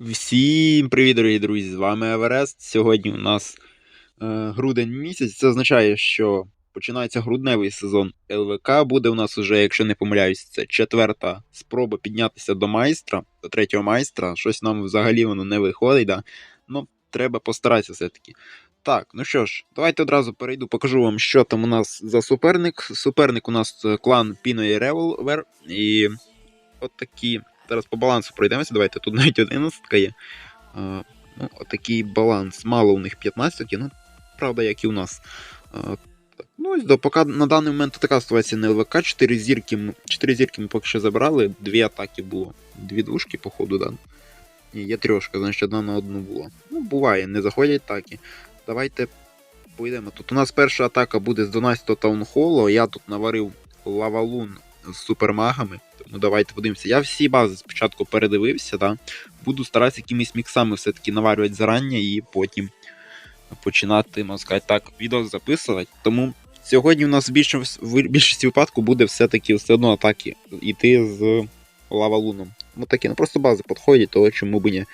Всім привіт, дорогі друзі! З вами Еверест. Сьогодні у нас е, грудень місяць. Це означає, що починається грудневий сезон ЛВК. Буде у нас уже, якщо не помиляюсь, це четверта спроба піднятися до майстра, до третього майстра. Щось нам взагалі воно не виходить. Да? Ну, треба постаратися все-таки. Так, ну що ж, давайте одразу перейду, покажу вам, що там у нас за суперник. Суперник у нас е, клан Pino і Revolver. І от такі. Зараз по балансу пройдемося. Давайте тут навіть 11 є. А, ну, Отакий баланс. Мало у них 15, ну, правда, як і у нас. А, ну, ось до, поки на даний момент така ситуація на ЛВК. 4 зірки, 4 зірки ми поки що забрали, дві атаки було. Дві двушки, походу, да. Ні, є трьошка, значить одна на одну була. Ну, буває, не заходять таки. Давайте пойдемо. Тут у нас перша атака буде з 12-го таунхолу. Я тут наварив лавалун з супермагами. Тому давайте подивимося. Я всі бази спочатку передивився, да? буду старатися якимись міксами все-таки наварювати зарання і потім починати, можна сказати, так, відео записувати. Тому сьогодні у нас в більшості, в більшості випадку буде все-таки все одно атаки йти з лавалуном. Ну такі, ну просто бази підходять, того чому б ні.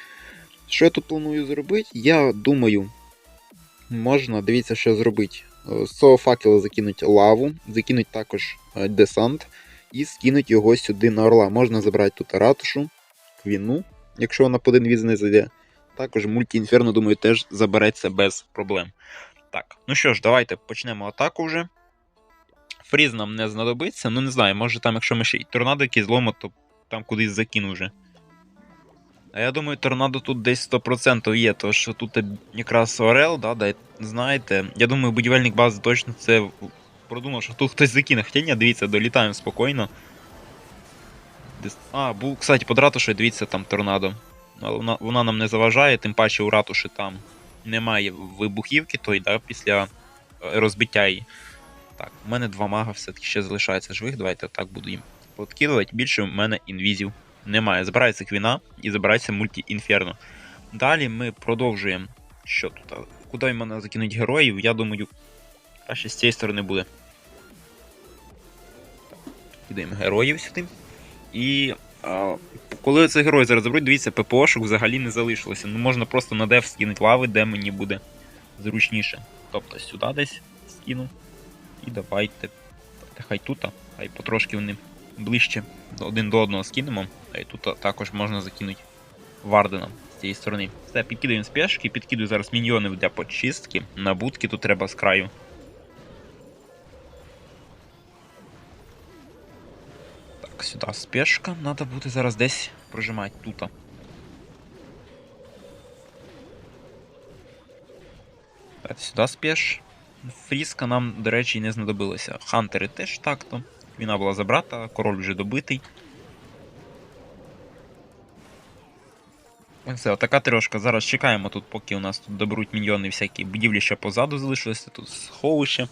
Що я тут планую зробити? Я думаю, можна, дивіться, що зробити. З цього факела закинуть лаву, закинуть також е, десант і скинуть його сюди на орла. Можна забрати тут ратушу, квіну, якщо вона по один віз не зайде. Також мульті-інферно, думаю, теж забереться без проблем. Так, ну що ж, давайте почнемо атаку вже. Фріз нам не знадобиться, ну не знаю, може там, якщо ми ще й торнадо якийсь зломо, то там кудись закину вже. А я думаю, торнадо тут десь 100% є, тому що тут якраз Орел, да, да, знаєте. Я думаю, будівельник бази точно це продумав, що тут хтось закине. Хоча ні, дивіться, долітаємо спокійно. А, був, кстати, під ратушею, дивіться, там торнадо. Вона, вона нам не заважає, тим паче у ратуші там немає вибухівки, той, да, після е, розбиття її. Так, у мене два мага все-таки ще залишається живих. Давайте так буду їм подкидувати. Більше в мене інвізів немає. Забирається квіна і забирається мульті-інферно. Далі ми продовжуємо. Що тут? Куди в мене закинуть героїв? Я думаю, краще з цієї сторони буде. Кидаємо героїв сюди. І а, коли цей герой зараз заберуть, дивіться, ППОшок взагалі не залишилося. Ну можна просто на деф скинути лави, де мені буде зручніше. Тобто сюди десь скину. І давайте. Хай тут, хай потрошки вони ближче один до одного скинемо. А і тут також можна закинути Вардена з цієї сторони. Все, підкидаємо спешки, підкидаю зараз міньйони для почистки. На будки тут треба з краю. Сюди спешка. Треба буде зараз десь прожимати тут. Так, сюди спеш. Фріска нам, до речі, не знадобилося. Хантери теж так-то. Війна була забрата, король вже добитий. Все, отака трьошка. Зараз чекаємо тут, поки у нас тут доберуть міньйони всякі будівлі ще позаду залишилися, тут сховище.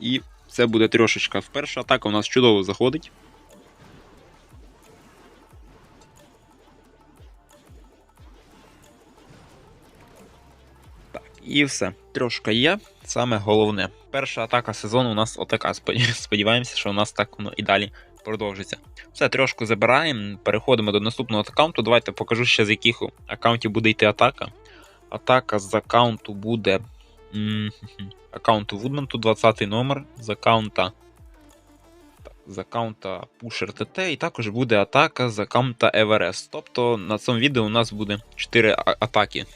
І це буде трьошечка. Перша атака у нас чудово заходить. І все. Трьошка є. Саме головне. Перша атака сезону у нас отака. Сподіваємося, що у нас так воно і далі продовжиться. Все, трьошку забираємо. Переходимо до наступного аккаунту. Давайте покажу ще з яких аккаунтів буде йти атака. Атака з аккаунту буде. Аккаунту Вудменту 20 номер. З аккаунта. З аккаунта Pusher TT, і також буде атака з аккаунта Everest. Тобто на цьому відео у нас буде 4 атаки.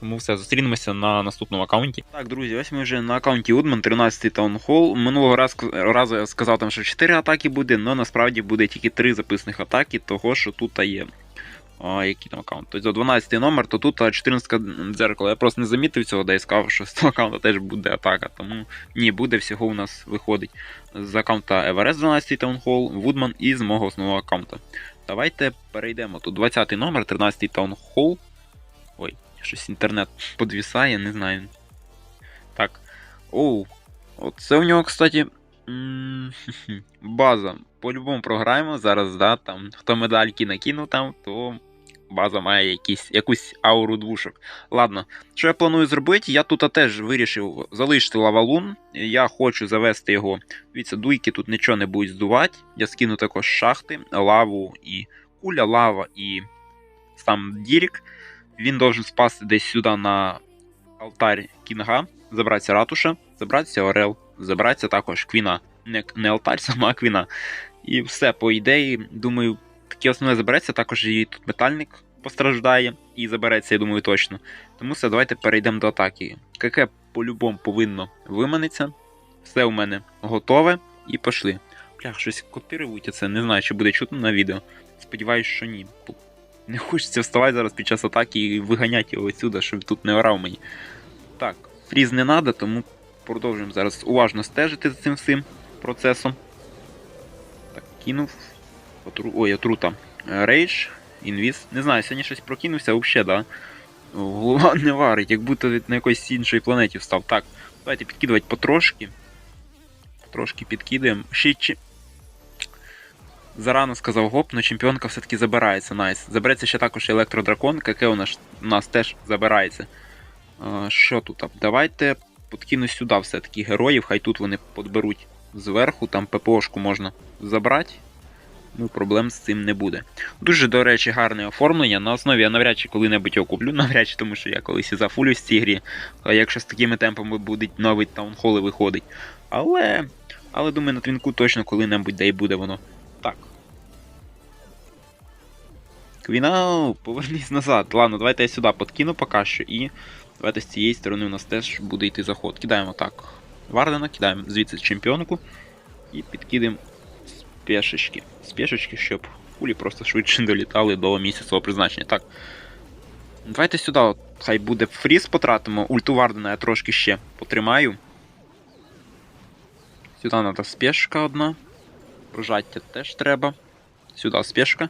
Тому все, зустрінемося на наступному аккаунті. Так, друзі, ось ми вже на аккаунті Woodman, 13 таунхол. Минулого раз, разу я сказав там, що 4 атаки буде, але насправді буде тільки 3 записаних атаки, того що тут є. А, який там аккаунт? Тобто 12 номер, то тут 14 дзеркало. Я просто не замітив цього, да і сказав, що з того аккаунта теж буде атака. Тому ні, буде всього у нас виходить з аккаунта Everest 12 таунхол, Woodman і з мого основного аккаунта. Давайте перейдемо. Тут 20 номер, 13 таунхол. Щось інтернет подвісає, не знаю. Так. Оу. Оце у нього, кстати. База. По-любому програємо. Зараз, да, там, хто медальки накинув там, то база має якісь, якусь ауру двушок. Ладно, що я планую зробити? Я тут теж вирішив залишити лавалун. Я хочу завести його. Дивіться, дуйки тут нічого не будуть здувати. Я скину також шахти, лаву і куля, лава і сам дірік. Він должен спасти десь сюди на алтарь кінга, забратися ратуша, забратися Орел, забратися також квіна. Не, не алтарь, сама квіна. І все, по ідеї, думаю, таке основне забереться, також і тут метальник постраждає і забереться, я думаю, точно. Тому все, давайте перейдемо до атаки. КК по-любому повинно виманитися. Все у мене готове і пішли. Блях, щось копірують це, не знаю, чи буде чутно на відео. Сподіваюсь, що ні. Не хочеться вставати зараз під час атаки і виганяти його отсюди, щоб тут не орав мені. Так, фріз не треба, тому продовжуємо зараз уважно стежити за цим всім процесом. Так, кинув. Отру... Ой, отрута. Рейдж, інвіз. Не знаю, сьогодні щось прокинувся взагалі, да? Голова не варить, як будто на якоїсь іншої планеті встав. Так, давайте підкидувати потрошки. Трошки підкидаємо. Ще. Зарано сказав гоп, але чемпіонка все-таки забирається. Найс. Забереться ще також електродракон, яке у нас, у нас теж забирається. Що тут? Давайте подкину сюди все-таки героїв, хай тут вони подберуть зверху, там ППОшку можна забрати. Ну, проблем з цим не буде. Дуже, до речі, гарне оформлення. На основі я навряд чи коли-небудь його куплю, навряд чи, тому що я колись і зафулюсь в цій грі. А якщо з такими темпами будуть нові таунхоли виходить. Але. Але думаю, на твінку точно коли-небудь де й буде воно. Так. Квіна, повернись назад. Ладно, давайте я сюди подкину поки що і. Давайте з цієї сторони у нас теж буде йти заход. Кидаємо так. Вардена, кидаємо звідси чемпіонку. І підкидаємо спешечки. Спешечки, щоб кулі просто швидше долітали до місяцевого призначення. Так. Давайте сюди, от, хай буде фріз потратимо. Ульту Вардена я трошки ще потримаю. Сюди треба спешка одна. Прожаття теж треба. Сюди спешка.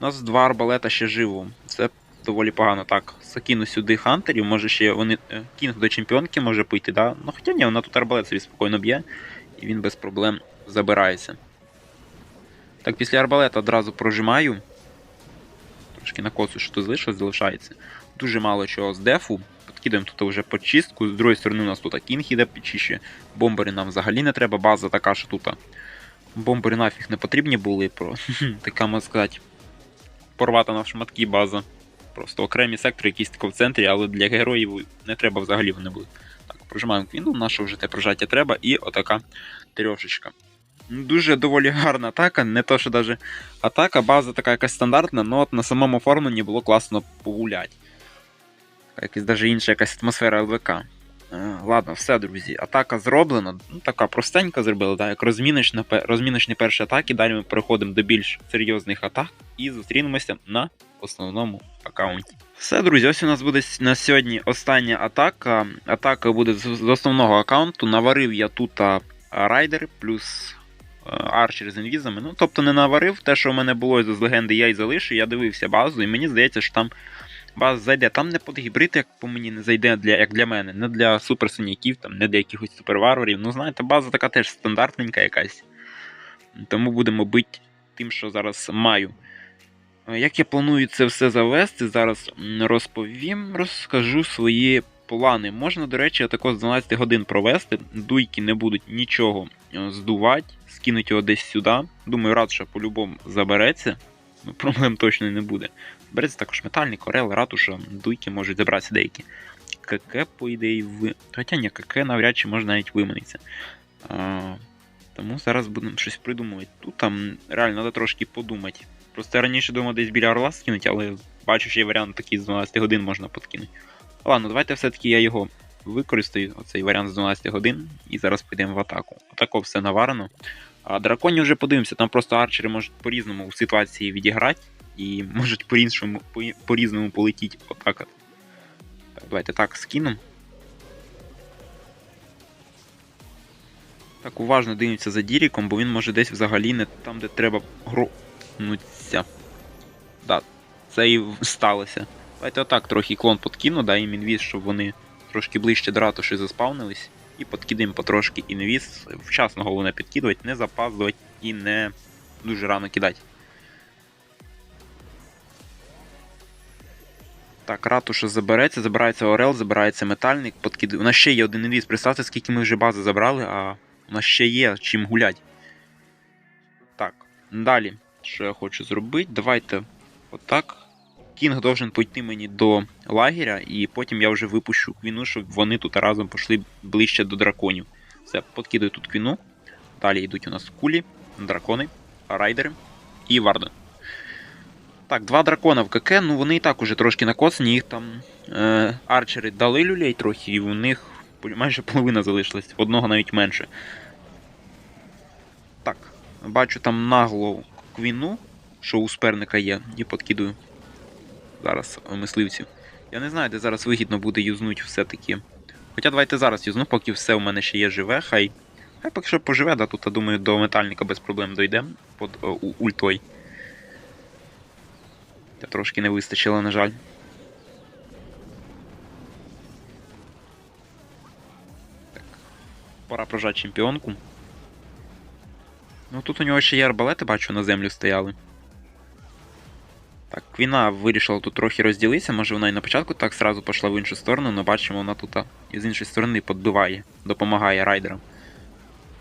У нас два арбалета ще живо. Це доволі погано. Так, закину сюди хантерів, може ще вони. е, Кінг до чемпіонки може пойти, да? Ну хоча ні, вона тут арбалет собі спокійно б'є, і він без проблем забирається. Так, після арбалета одразу прожимаю. Трошки на косу, що тут залишилось, залишається. Дуже мало чого з дефу. Підкидаємо тут вже почистку. З другої сторони у нас тут кінг іде підчищує. Бомбери нам взагалі не треба, база така, що тут. Бомбери нафіг не потрібні були, про така можна сказати, порвата на шматки база. Просто окремі сектори, якісь тако в центрі, але для героїв не треба взагалі вони були. Так, прожимаємо квінду, наше вже те прожаття треба, і отака трьошечка. Ну, Дуже доволі гарна атака, не то, що даже атака, база така якась стандартна, але от на самому оформленні було класно погуляти. Якась даже інша якась атмосфера ЛВК. Е, Ладно, все, друзі. Атака зроблена. Ну, така простенька зробила, да, як розміночна, розміночні перші атаки. Далі ми переходимо до більш серйозних атак і зустрінемося на основному аккаунті. Все, друзі, ось у нас буде на сьогодні остання атака. Атака буде з, основного аккаунту. Наварив я тут а, райдери плюс е, арчер з інвізами. Ну, тобто не наварив те, що в мене було з легенди, я й залишив. Я дивився базу, і мені здається, що там база зайде. Там не подгібрид, як по мені не зайде для, як для мене, не для суперсиняків, там, не для якихось суперварварів. Ну, знаєте, база така теж стандартненька якась. Тому будемо бити тим, що зараз маю. Е, Як я планую це все завести, зараз розповім, розкажу свої плани. Можна, до речі, тако з 12 годин провести. Дуйки не будуть нічого е, здувати, скинуть його десь сюди. Думаю, рад, що по-любому забереться. Проблем точно не буде. Береться також метальник, орел, ратуша, дуйки можуть забратися деякі. КК, по ідеї, в. Хоча ні, КК навряд чи можна навіть виманитися. Тому зараз будемо щось придумувати. Тут там реально треба трошки подумати. Просто я раніше думав десь біля орла скинути, але бачу, що є варіант такий з 12 годин можна подкинути. Ладно, давайте все-таки я його використаю, оцей варіант з 12 годин, і зараз підемо в атаку. Атаку все наварено. А драконів вже подивимося, там просто арчери можуть по-різному в ситуації відіграти, і можуть по-іншому, по- по-різному полетіти отак. Так, давайте так скинемо. Так, уважно дивимося за Діріком, бо він може десь взагалі не там, де треба грохнуться. Да, це і сталося. Давайте отак трохи клон подкину, да, їм інвіз, щоб вони трошки ближче до ратуші заспавнились. І подкидаємо потрошки інвіз. Вчасно головне підкидувати, не запаздувати і не дуже рано кидати. Так, ратуша забереться, забирається Орел, забирається метальник, подкидає. У нас ще є один інвіз. Представте, скільки ми вже бази забрали, а у нас ще є чим гулять. Так, далі. Що я хочу зробити? Давайте отак. Кінг должен пойти мені до лагеря, і потім я вже випущу квіну, щоб вони тут разом пішли ближче до драконів. Все, подкидаю тут квіну. Далі йдуть у нас кулі, дракони, райдери і варден. Так, два дракона в КК, ну вони і так уже трошки накосані, їх там е, арчери дали люлей трохи, і у них майже половина залишилась, одного навіть менше. Так, бачу там нагло квіну, що у суперника є, і подкидую зараз мисливців. Я не знаю, де зараз вигідно буде юзнуть все-таки. Хоча давайте зараз юзну, поки все у мене ще є живе, хай. Хай поки що поживе, да, тут, я думаю, до метальника без проблем дойдемо під у- ультой. Та трошки не вистачило, на жаль. Так. Пора прожати чемпіонку. Ну тут у нього ще є арбалети, бачу, на землю стояли. Так, Квіна вирішила тут трохи розділитися, може вона і на початку так сразу пішла в іншу сторону, але бачимо, вона тут з іншої сторони підбиває, допомагає райдерам.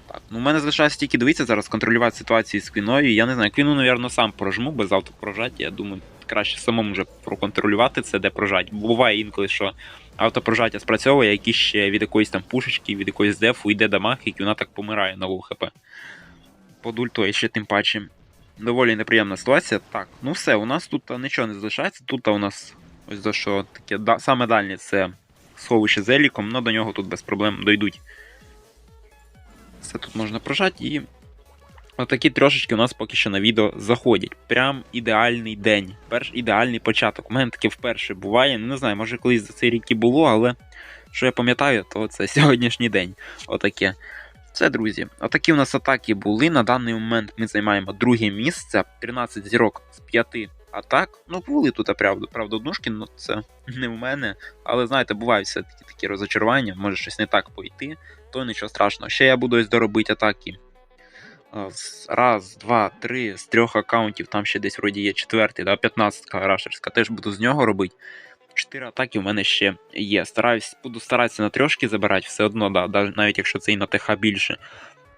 Так, ну в мене залишається тільки дивитися зараз, контролювати ситуацію з Квіною. Я не знаю, Квіну, напевно, сам прожму без автопрожаття. Я думаю, краще самому вже проконтролювати це, де прожать. Буває інколи, що автопрожаття спрацьовує, якісь ще від якоїсь там пушечки, від якоїсь дефу йде дамаг, і Квіна так помирає на лоу хп. Под ультою ще тим паче. Доволі неприємна ситуація. Так, ну все, у нас тут нічого не залишається. Тут у нас ось за що таке да, саме дальнє це сховище з еліком, але до нього тут без проблем дойдуть. Все тут можна прожати і. Отакі трошечки у нас поки що на відео заходять. Прям ідеальний день. Перш ідеальний початок. У мене таке вперше буває. Ну, Не знаю, може колись за цей рік і було, але що я пам'ятаю, то це сьогоднішній день. Отаке. Це, друзі, отакі у нас атаки були. На даний момент ми займаємо друге місце. 13 зірок з 5 атак. Ну, були тут, правда, правда, однушки, ну це не в мене. Але знаєте, бувають все-таки такі розочарування, може щось не так пойти, то нічого страшного. Ще я буду ось доробити атаки. Раз, два, три, з трьох аккаунтів, там ще десь вроді є четвертий, да, 15 рашерська, теж буду з нього робити. Чотири атаки в мене ще є. Стараюсь, буду старатися на трьошки забирати, все одно, да, навіть якщо це і на ТХ більше.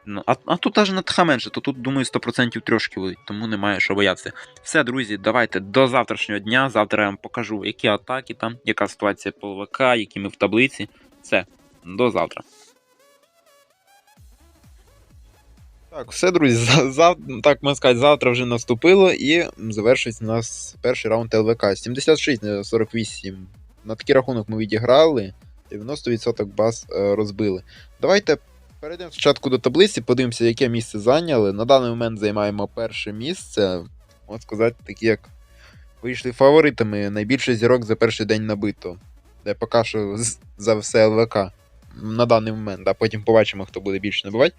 Ну, а, а тут аж на ТХ менше, то тут, думаю, 100% трьошки будуть, тому немає що боятися. Все, друзі, давайте до завтрашнього дня. Завтра я вам покажу, які атаки там, яка ситуація по ВК, які ми в таблиці. Все, до завтра. Так, все, друзі, за, так можна сказати, завтра вже наступило і завершується у нас перший раунд ЛВК. 76 на 48. На такий рахунок ми відіграли, 90% баз е, розбили. Давайте перейдемо спочатку до таблиці, подивимося, яке місце зайняли. На даний момент займаємо перше місце. Можна сказати, такі як вийшли фаворитами. Найбільше зірок за перший день набито. Де поки що за все ЛВК. На даний момент, а потім побачимо, хто буде більше набивати.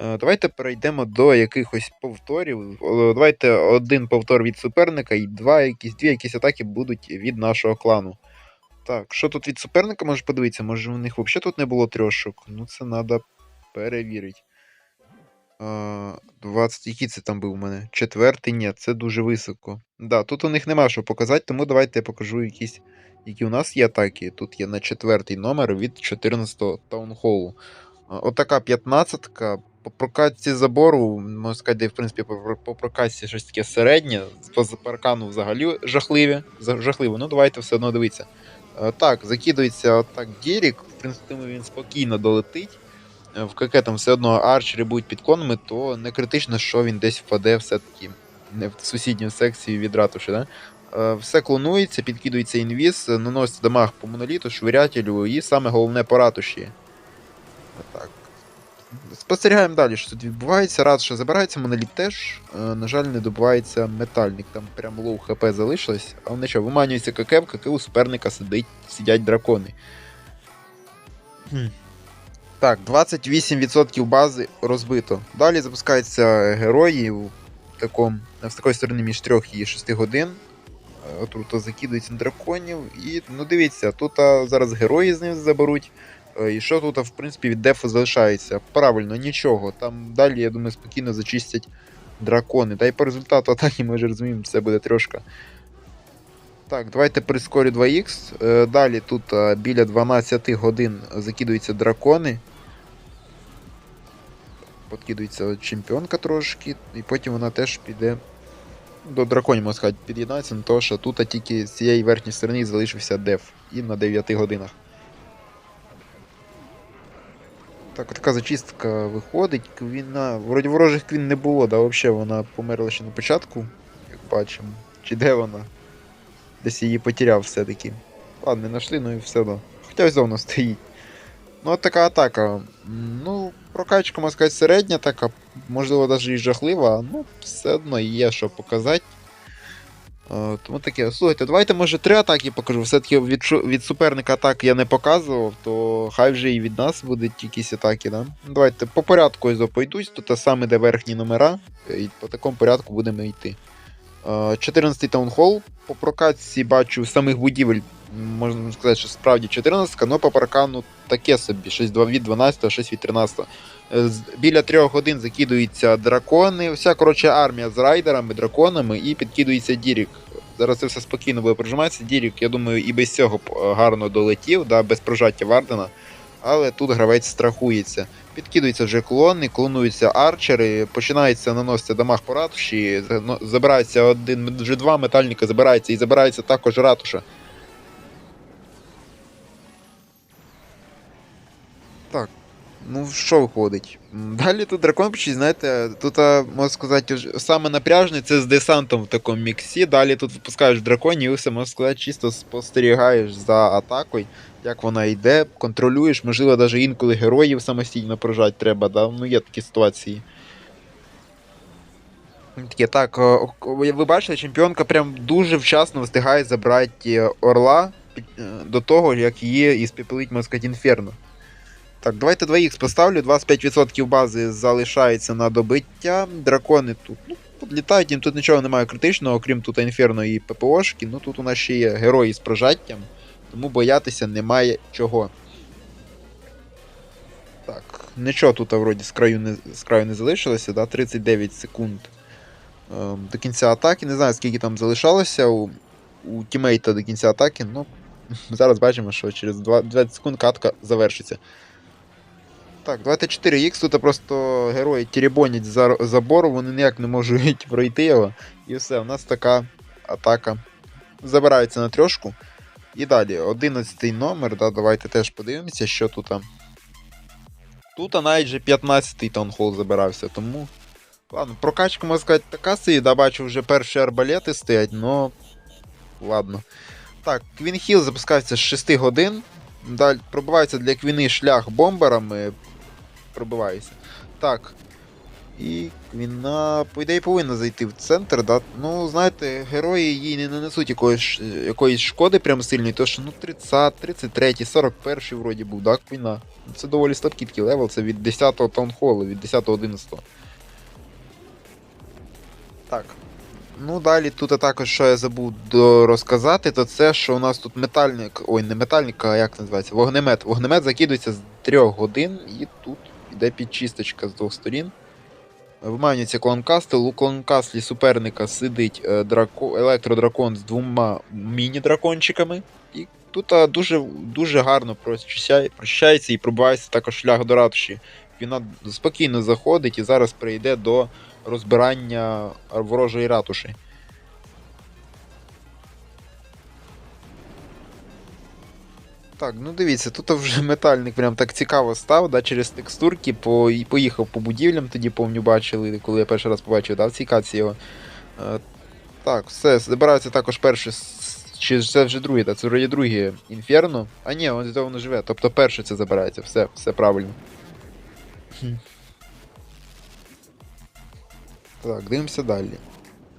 Е, Давайте перейдемо до якихось повторів. Давайте один повтор від суперника і два якісь, дві якісь атаки будуть від нашого клану. Так, що тут від суперника може подивитися? Може у них взагалі тут не було трьошок? Ну це треба перевірити. Е, 20, який це там був у мене? Четвертий, ні, це дуже високо. Да, тут у них нема що показати, тому давайте я покажу якісь, які у нас є атаки. Тут є на четвертий номер від 14-го таунхолу. Отака 15-ка. По прокатці забору, можна сказати, в принципі, по, прокатці щось таке середнє. По паркану взагалі жахливе. за- Жахливо. Ну, давайте все одно дивитися. Е, Так, закидується отак Дірік. В принципі, він спокійно долетить. Е, В КК там все одно арчери будуть під конами, то не критично, що він десь впаде все-таки в сусідню секцію від. Да? Е, Все клонується, підкидується інвіз, е, наноситься дамаг по моноліту, швирятелю і саме головне по ратуші. Так. Спостерігаємо далі, що тут відбувається. Що забирається моноліт теж. Е, на жаль, не добувається метальник. Там прям лоу хп залишилось. Але нічого, виманюється КК, в КК у суперника сидить, сидять дракони. Так, 28% бази розбито. Далі запускаються герої в такому, з такої сторони між 3 і 6 годин. Отут закидується драконів. І ну дивіться, тут зараз герої з ним заберуть. Е, І що тут, в принципі, від дефу залишається? Правильно, нічого. Там далі, я думаю, спокійно зачистять дракони. Та й по результату атаки ми вже розуміємо, це буде трошка. Так, давайте прискорю 2х. Е, Далі тут біля 12 годин закидуються дракони. Подкидується чемпіонка трошки, і потім вона теж піде До драконів, можна сказати, під'єднається, на того, що тут тільки з цієї верхньої сторони залишився деф. І на 9 годинах. Так, така зачистка виходить. Квіна. Вроді ворожих квін не було, да, взагалі вона померла ще на початку, як бачимо. Чи де вона? Десь її потеряв все-таки. Ладно, не знайшли, ну і все одно. Хоча ось зовно стоїть. Ну, от така атака. Ну, прокачка, можна сказати, середня така, можливо, навіть і жахлива, ну, все одно є що показати. Е, Тому таке, слухайте, давайте, може, три атаки покажу. Все-таки від, від суперника атак я не показував, то хай вже і від нас будуть якісь атаки, да? Ну, Давайте по порядку ось пойдусь, тут саме де верхні номера, і по такому порядку будемо йти. Е, 14-й таунхол. По прокатці бачу самих будівель, можна сказати, що справді 14, але по паркану таке собі, щось два- від 12, щось від 13. Е, Біля трьох годин закидуються дракони. Вся коротше армія з райдерами, драконами і підкидується Дірік. Зараз це все спокійно буде прожиматися. Дірік, я думаю, і без цього е, гарно долетів, да, без прожаття Вардена. Але тут гравець страхується. Підкидуються вже клони, клонуються арчери, починається наноситься дамаг по ратуші, ну, забирається один, вже два метальника забирається і забирається також ратуша. Так, ну що виходить? Далі тут дракон почти, знаєте, тут, можна сказати, саме напряжне це з десантом в такому міксі. Далі тут випускаєш драконів і все, можна сказати, чисто спостерігаєш за атакою, як вона йде, контролюєш, можливо, навіть інколи героїв самостійно прожати треба, да? ну є такі ситуації. Таке, так, ви бачили, чемпіонка прям дуже вчасно встигає забрати е, орла е, до того, як її іспепелить, можна сказати, інферно. Так, давайте 2х поставлю, 25% бази залишається на добиття. Дракони тут ну, підлітають, їм тут нічого немає критичного, окрім тут інферно і ППОшки. Ну тут у нас ще є герої з прожаттям, тому боятися немає чого. Так, нічого тут вроді з краю не, з краю не залишилося, да? 39 секунд ем, до кінця атаки. Не знаю, скільки там залишалося у, у тімейта до кінця атаки, ну зараз бачимо, що через 20 секунд катка завершиться. Так, 24х, тут просто герої теребонять за забор, вони ніяк не можуть пройти його. І все, у нас така атака. Забирається на трьошку. І далі, 11 номер, да, давайте теж подивимося, що тут. Тут навіть же 15-й таунхол забирався, тому. Ладно, прокачка, можна сказати, така собі, да, бачу, вже перші арбалети стоять, но. Ладно. Так, Квін Хіл запускається з 6 годин. Далі пробивається для Квіни шлях бомберами. Пробивається. Так. І Квіна, по ідеї, повинна зайти в центр, да? Ну, знаєте, герої їй не нанесуть якоїсь, якоїсь шкоди прям сильної, то що ну 30, 33, 41 вроді був, да, Квіна. Це доволі слабкий такий левел, це від 10-го таунхолу, від 10-11. Так. Ну, далі тут також, що я забув розказати, то це, що у нас тут метальник. Ой, не метальник, а як називається? Вогнемет. Вогнемет закидується з 3 годин, і тут йде підчисточка з двох сторін. Виманюється клонкастел. У клонкастлі суперника сидить е, драко... електродракон з двома міні-дракончиками. І тут а, дуже, дуже гарно прочищається і пробивається також шлях до ратуші. Він спокійно заходить і зараз прийде до розбирання ворожої ратуші. Так, ну дивіться, тут вже метальник прям так цікаво став, да, через текстурки по, і поїхав по будівлям, тоді повню бачили, коли я перший раз побачив, да, в цій каці його. Е, так, все, забирається також перший. Чи це вже другий, так, це вроді другий інферно. А ні, він воно живе. Тобто перший це забирається, все, все правильно. Так, дивимося далі.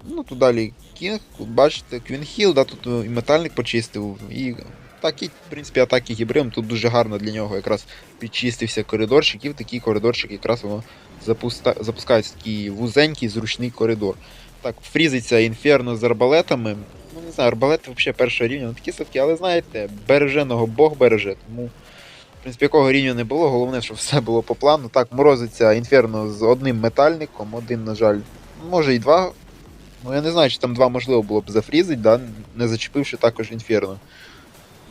Ну, тут далі Кінг, бачите, Квінхіл, да, тут е, і метальник почистив, і такі, в принципі, атаки гібрим, тут дуже гарно для нього якраз підчистився коридорчик, і в такий коридорчик якраз воно запуста... запускається такий вузенький, зручний коридор. Так, фрізиться інферно з арбалетами. Ну, не знаю, арбалети взагалі першого рівня, ну такі слабкі, але знаєте, береженого Бог береже, тому. В принципі, якого рівня не було, головне, щоб все було по плану. Так, морозиться інферно з одним метальником, один, на жаль, може і два. Ну я не знаю, чи там два можливо було б зафрізить, да? не зачепивши також інферно.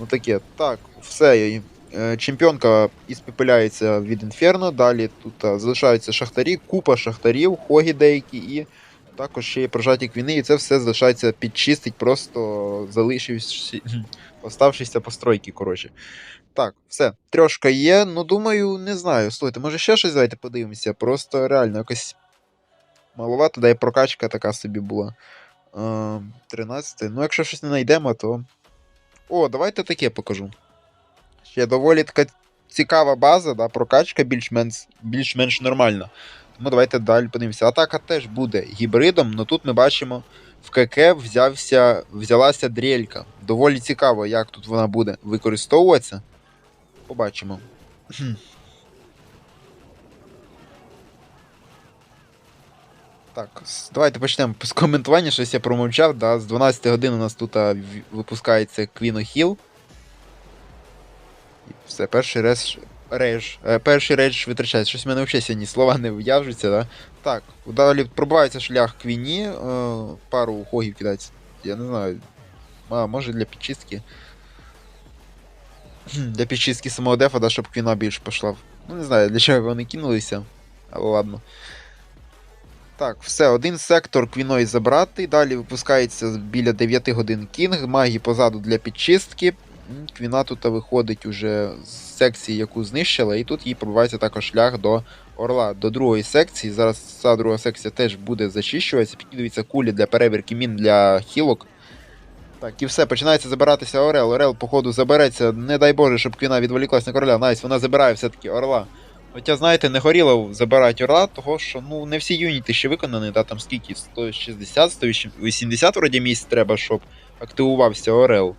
Ну таке. Так, все. е, Чемпіонка іспепеляється від інферно, далі тут залишаються шахтарі, купа шахтарів, хогі деякі і Також ще є прожаті квіни, і це все залишається підчистить, просто залишивши, оставшися постройки, коротше. Так, все, трошка є, ну думаю, не знаю. Слухайте, може ще щось давайте подивимося. Просто реально якось маловато, да і прокачка така собі була. Е, 13. Ну, якщо щось не знайдемо, то. О, давайте таке покажу. Ще доволі така цікава база, да, прокачка більш-менш більш-менш нормальна. Тому давайте далі подивимося. Атака теж буде гібридом, але тут ми бачимо, в КК взявся, взялася дрелька. Доволі цікаво, як тут вона буде використовуватися. Побачимо. Так, давайте почнемо з коментування, щось я промовчав. Да? З 12 годин у нас тут випускається Queen Hill. І все, перший рейдж, рейдж, е, перший рейдж витрачається. Щось в мене взагалі сьогодні слова не в'яжуться, да? Так, далі пробивається шлях Квіні, е, пару хогів кидається. Я не знаю. А, може для підчистки. Для підчистки самого дефа, да, щоб квіна більш пішла. Ну, не знаю, для чого вони кинулися. Але ладно. Так, все, один сектор квіною забрати. Далі випускається біля 9 годин кінг, магі позаду для підчистки. Квіна тут виходить уже з секції, яку знищила, і тут їй пробивається також шлях до орла, до другої секції. Зараз ця друга секція теж буде зачищуватися. Підкидуються кулі для перевірки мін для хілок. Так, і все, починається забиратися Орел. Орел, походу, забереться. Не дай Боже, щоб Квіна відволіклась на короля. Найс, вона забирає все-таки орла. Хоча, знаєте, не горіло забирати орла, того що ну не всі юніти ще виконані, да, там скільки? 160, 180 вроді місць треба, щоб активувався Орел.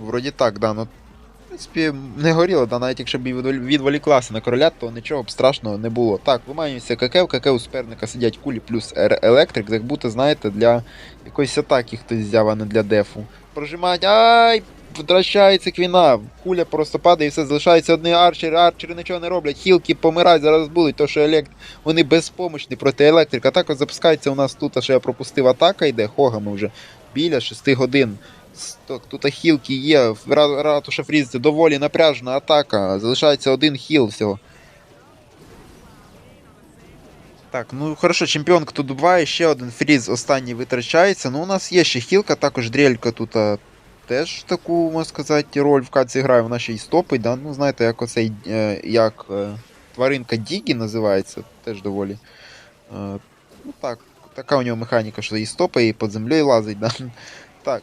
Вроді так, да, ну. В принципі, не горіло, да, навіть якщо б відволіклася на короля, то нічого б страшного не було. Так, виманюється КК, в КК у суперника сидять кулі плюс електрик, як будто, знаєте, для якоїсь атаки хтось взяв, а не для дефу. Прожимають, ай! Втрачається квіна, куля просто падає і все, залишається одні арчери, арчери нічого не роблять, хілки помирають, зараз будуть, то що елект... вони безпомощні проти електрика. Також запускається у нас тут, а що я пропустив, атака йде хогами вже біля 6 годин. Тут хілки є, Ра- ратуша фрізиться, доволі напряжна атака, залишається один хіл всього. Так, ну хорошо, чемпіонка тут добуває, ще один фріз останній витрачається. Ну, у нас є ще хілка, також дрелька тут теж таку, можна сказати, роль в каці грає, вона ще й да? Ну, знаєте, як оцей, е, як е, тваринка Дігі називається, теж доволі. Е, ну так, така у нього механіка, що і стопає, і під землею лазить, да? Так,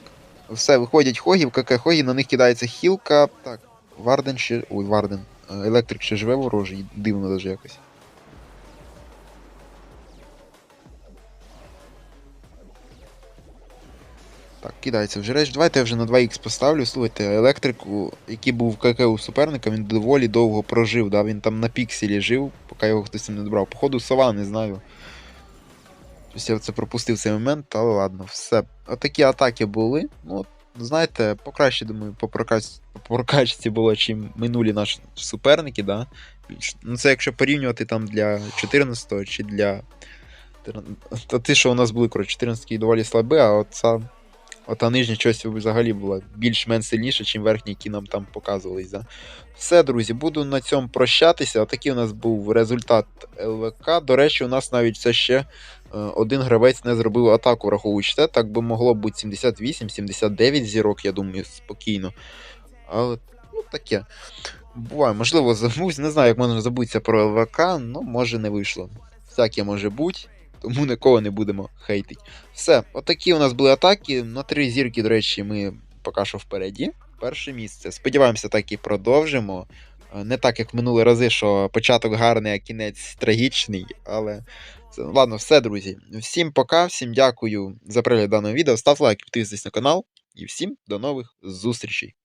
все, виходять хогі, в КК хогі, на них кидається хілка. Так, Варден ще. Ой, Варден. Електрик ще живе ворожий, дивно даже якось. Так, кидається вже реч. Давайте я вже на 2х поставлю. Слухайте, електрику, який був в КК у суперника, він доволі довго прожив. Да? Він там на пікселі жив, поки його хтось не добрав. Походу, сова, не знаю. Щось я це пропустив цей момент, але ладно, все. Отакі атаки були. Ну, знаєте, покраще, думаю, по прокачці, по прокачці було, чим минулі наші суперники, да? Ну, це якщо порівнювати там для 14 чи для. То ті, що у нас були, коротше, 14 доволі слабі, а оця. Ота нижня щось взагалі була більш-менш сильніша, ніж верхні, які нам там показувались. Да? Все, друзі, буду на цьому прощатися. Отакий у нас був результат ЛВК. До речі, у нас навіть все ще е, один гравець не зробив атаку, враховуючи це. Так би могло бути 78-79 зірок, я думаю, спокійно. Але ну таке. Буває, можливо, забусь. Не знаю, як можна забутися про ЛВК, ну може не вийшло. Всяке може бути, тому нікого не будемо хейтити. Все, отакі у нас були атаки. На три зірки, до речі, ми поки що впереді. Перше місце. Сподіваємося, так і продовжимо. Е, Не так, як минулі рази, що початок гарний, а кінець трагічний. Але ладно, все, друзі. Всім пока, всім дякую за перегляд даного відео. Ставте лайк, підписуйтесь на канал. І всім до нових зустрічей.